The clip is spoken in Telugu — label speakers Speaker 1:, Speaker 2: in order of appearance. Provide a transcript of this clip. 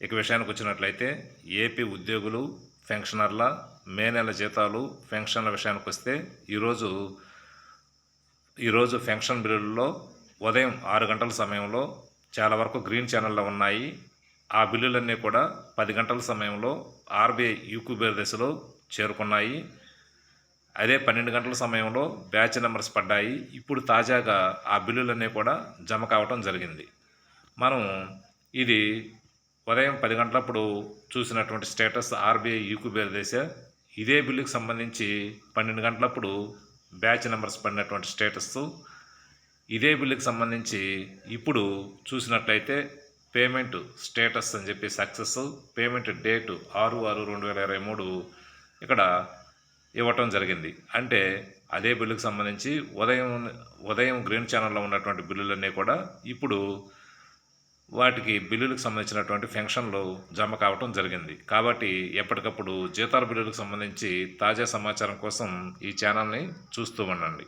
Speaker 1: ఇక విషయానికి వచ్చినట్లయితే ఏపీ ఉద్యోగులు పెన్షనర్ల మే నెల జీతాలు పెన్షన్ల విషయానికి వస్తే ఈరోజు ఈరోజు పెన్షన్ బిల్లుల్లో ఉదయం ఆరు గంటల సమయంలో చాలా వరకు గ్రీన్ ఛానల్లో ఉన్నాయి. ఆ బిల్లులన్నీ కూడా పది గంటల సమయంలో ఆర్బీఐ యూక్యూబేర్ దశలో చేరుకున్నాయి. అదే పన్నెండు గంటల సమయంలో బ్యాచ్ నెంబర్స్ పడ్డాయి. ఇప్పుడు తాజాగా ఆ బిల్లులన్నీ కూడా జమ కావటం జరిగింది. మనం ఇది ఉదయం పది గంటలప్పుడు చూసినటువంటి స్టేటస్ ఆర్బీఐ యూక్యూబేర్ దేశ ఇదే బిల్లుకి సంబంధించి పన్నెండు గంటలప్పుడు బ్యాచ్ నెంబర్స్ పడినటువంటి స్టేటస్. ఇదే బిల్లుకి సంబంధించి ఇప్పుడు చూసినట్లయితే పేమెంట్ స్టేటస్ అని చెప్పి సక్సెస్ పేమెంట్ డేటు ఆరు ఆరు రెండు వేల ఇరవై మూడు ఇక్కడ ఇవ్వటం జరిగింది. అంటే అదే బిల్లుకి సంబంధించి ఉదయం ఉదయం గ్రీన్ ఛానల్లో ఉన్నటువంటి బిల్లులన్నీ కూడా ఇప్పుడు వాటికి బిల్లులకు సంబంధించినటువంటి ఫెన్షన్లు జమ కావటం జరిగింది. కాబట్టి ఎప్పటికప్పుడు జీతాల బిల్లులకు సంబంధించి తాజా సమాచారం కోసం ఈ ఛానల్ని చూస్తూ ఉండండి.